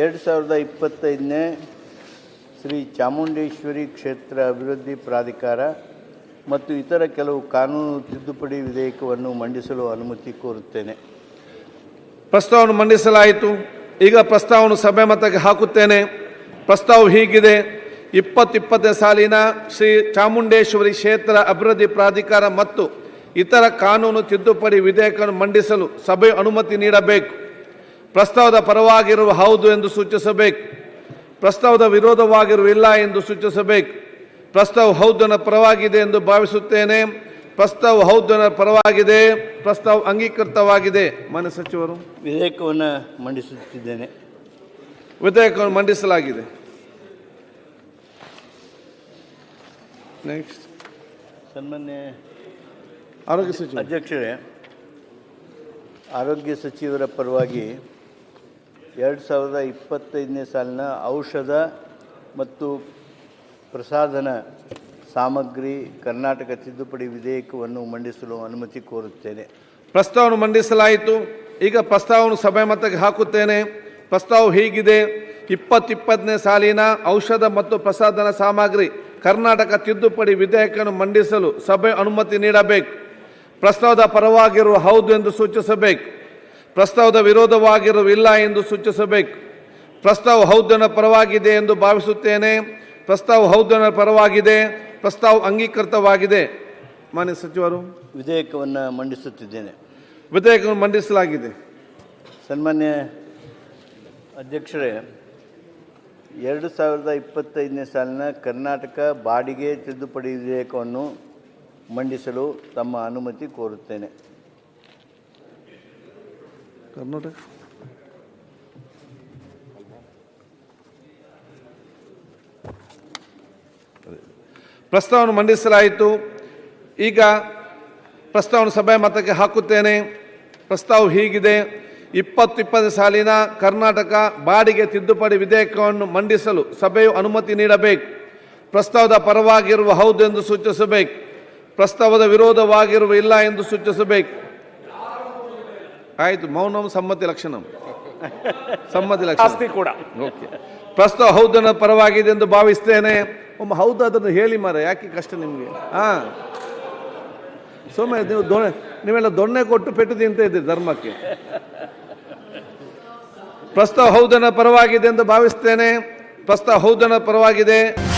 ಎರಡು ಸಾವಿರದ ಇಪ್ಪತ್ತೈದನೇ ಶ್ರೀ ಚಾಮುಂಡೇಶ್ವರಿ ಕ್ಷೇತ್ರ ಅಭಿವೃದ್ಧಿ ಪ್ರಾಧಿಕಾರ ಮತ್ತು ಇತರ ಕೆಲವು ಕಾನೂನು ತಿದ್ದುಪಡಿ ವಿಧೇಯಕವನ್ನು ಮಂಡಿಸಲು ಅನುಮತಿ ಕೋರುತ್ತೇನೆ. ಪ್ರಸ್ತಾವವನ್ನು ಮಂಡಿಸಲಾಯಿತು. ಈಗ ಪ್ರಸ್ತಾವವನ್ನು ಸಭೆ ಮತಕ್ಕೆ ಹಾಕುತ್ತೇನೆ. ಪ್ರಸ್ತಾವ ಹೀಗಿದೆ. ಇಪ್ಪತ್ತಿಪ್ಪತ್ತನೇ ಸಾಲಿನ ಶ್ರೀ ಚಾಮುಂಡೇಶ್ವರಿ ಕ್ಷೇತ್ರ ಅಭಿವೃದ್ಧಿ ಪ್ರಾಧಿಕಾರ ಮತ್ತು ಇತರ ಕಾನೂನು ತಿದ್ದುಪಡಿ ವಿಧೇಯಕವನ್ನು ಮಂಡಿಸಲು ಸಭೆ ಅನುಮತಿ ನೀಡಬೇಕು. ಪ್ರಸ್ತಾವದ ಪರವಾಗಿರುವ ಹೌದು ಎಂದು ಸೂಚಿಸಬೇಕು. ಪ್ರಸ್ತಾವದ ವಿರೋಧವಾಗಿರುವ ಇಲ್ಲ ಎಂದು ಸೂಚಿಸಬೇಕು. ಪ್ರಸ್ತಾವ ಹೌದನ ಪರವಾಗಿದೆ ಎಂದು ಭಾವಿಸುತ್ತೇನೆ. ಪ್ರಸ್ತಾವ ಹೌದನ ಪರವಾಗಿದೆ. ಪ್ರಸ್ತಾವ ಅಂಗೀಕೃತವಾಗಿದೆ. ಮಾನ್ಯ ಸಚಿವರು. ವಿಧೇಯಕವನ್ನು ಮಂಡಿಸುತ್ತಿದ್ದೇನೆ. ವಿಧೇಯಕವನ್ನು ಮಂಡಿಸಲಾಗಿದೆ. ನೆಕ್ಸ್ಟ್ ಸನ್ಮಾನ್ಯ ಆರೋಗ್ಯ ಸಚಿವ. ಅಧ್ಯಕ್ಷರೇ ಆರೋಗ್ಯ ಸಚಿವರ ಪರವಾಗಿ ಎರಡು ಸಾವಿರದ ಇಪ್ಪತ್ತೈದನೇ ಸಾಲಿನ ಔಷಧ ಮತ್ತು ಪ್ರಸಾಧನ ಸಾಮಗ್ರಿ ಕರ್ನಾಟಕ ತಿದ್ದುಪಡಿ ವಿಧೇಯಕವನ್ನು ಮಂಡಿಸಲು ಅನುಮತಿ ಕೋರುತ್ತೇನೆ. ಪ್ರಸ್ತಾವವನ್ನು ಮಂಡಿಸಲಾಯಿತು. ಈಗ ಪ್ರಸ್ತಾವವನ್ನು ಸಭೆ ಮತಕ್ಕೆ ಹಾಕುತ್ತೇನೆ. ಪ್ರಸ್ತಾವ ಹೀಗಿದೆ. ಇಪ್ಪತ್ತಿಪ್ಪತ್ತನೇ ಸಾಲಿನ ಔಷಧ ಮತ್ತು ಪ್ರಸಾದನ ಸಾಮಗ್ರಿ ಕರ್ನಾಟಕ ತಿದ್ದುಪಡಿ ವಿಧೇಯಕವನ್ನು ಮಂಡಿಸಲು ಸಭೆ ಅನುಮತಿ ನೀಡಬೇಕು. ಪ್ರಸ್ತಾವದ ಪರವಾಗಿರುವ ಹೌದು ಎಂದು ಸೂಚಿಸಬೇಕು. ಪ್ರಸ್ತಾವದ ವಿರೋಧವಾಗಿರುವಿಲ್ಲ ಎಂದು ಸೂಚಿಸಬೇಕು. ಪ್ರಸ್ತಾವ ಹೌದನ ಪರವಾಗಿದೆ ಎಂದು ಭಾವಿಸುತ್ತೇನೆ. ಪ್ರಸ್ತಾವ ಹೌದನ ಪರವಾಗಿದೆ. ಪ್ರಸ್ತಾವ ಅಂಗೀಕೃತವಾಗಿದೆ. ಮಾನ್ಯ ಸಚಿವರು ವಿಧೇಯಕವನ್ನು ಮಂಡಿಸುತ್ತಿದ್ದೇನೆ. ವಿಧೇಯಕವನ್ನು ಮಂಡಿಸಲಾಗಿದೆ. ಸನ್ಮಾನ್ಯ ಅಧ್ಯಕ್ಷರೇ ಎರಡು ಸಾವಿರದ ಇಪ್ಪತ್ತೈದನೇ ಸಾಲಿನ ಕರ್ನಾಟಕ ಬಾಡಿಗೆ ತಿದ್ದುಪಡಿ ವಿಧೇಯಕವನ್ನು ಮಂಡಿಸಲು ತಮ್ಮ ಅನುಮತಿ ಕೋರುತ್ತೇನೆ. ಕರ್ನಾಟಕ. ಪ್ರಸ್ತಾವವನ್ನು ಮಂಡಿಸಲಾಯಿತು. ಈಗ ಪ್ರಸ್ತಾವವನ್ನು ಸಭೆ ಮತಕ್ಕೆ ಹಾಕುತ್ತೇನೆ. ಪ್ರಸ್ತಾವ ಹೀಗಿದೆ. ಇಪ್ಪತ್ತು ಇಪ್ಪತ್ತು ಸಾಲಿನ ಕರ್ನಾಟಕ ಬಾಡಿಗೆ ತಿದ್ದುಪಡಿ ವಿಧೇಯಕವನ್ನು ಮಂಡಿಸಲು ಸಭೆಯು ಅನುಮತಿ ನೀಡಬೇಕು. ಪ್ರಸ್ತಾವದ ಪರವಾಗಿರುವ ಹೌದು ಎಂದು ಸೂಚಿಸಬೇಕು. ಪ್ರಸ್ತಾವದ ವಿರೋಧವಾಗಿರುವ ಇಲ್ಲ ಎಂದು ಸೂಚಿಸಬೇಕು. ಆಯಿತು ಮೌನಂ ಸಮ್ಮತಿ ಲಕ್ಷಣಂ. ಸಮ್ಮತಿ ಲಕ್ಷಣ. ಕೂಡ. ಓಕೆ. ಪ್ರಸ್ತುತ ಹೌದನ ಪರವಾಗಿದೆ ಎಂದು ಭಾವಿಸ್ತೇನೆ. ಒಮ್ಮ ಹೌದು ಅದನ್ನು ಹೇಳಿ ಮಾರ ಯಾಕೆ ಕಷ್ಟ ನಿಮಗೆ? ಹಾ. ಸುಮ್ಮನೆ ನೀವು ದೊಣ್ಣೆ ನೀವೆಲ್ಲ ದೊಣ್ಣೆ ಕೊಟ್ಟು ಪೆಟ್ಟು ತಿಂತ ಇದ್ದೀರಿ ಧರ್ಮಕ್ಕೆ. ಪ್ರಸ್ತಾವ ಹೌದನ ಪರವಾಗಿದೆ ಎಂದು ಭಾವಿಸ್ತೇನೆ. ಪ್ರಸ್ತಾವ ಹೌದನ ಪರವಾಗಿದೆ.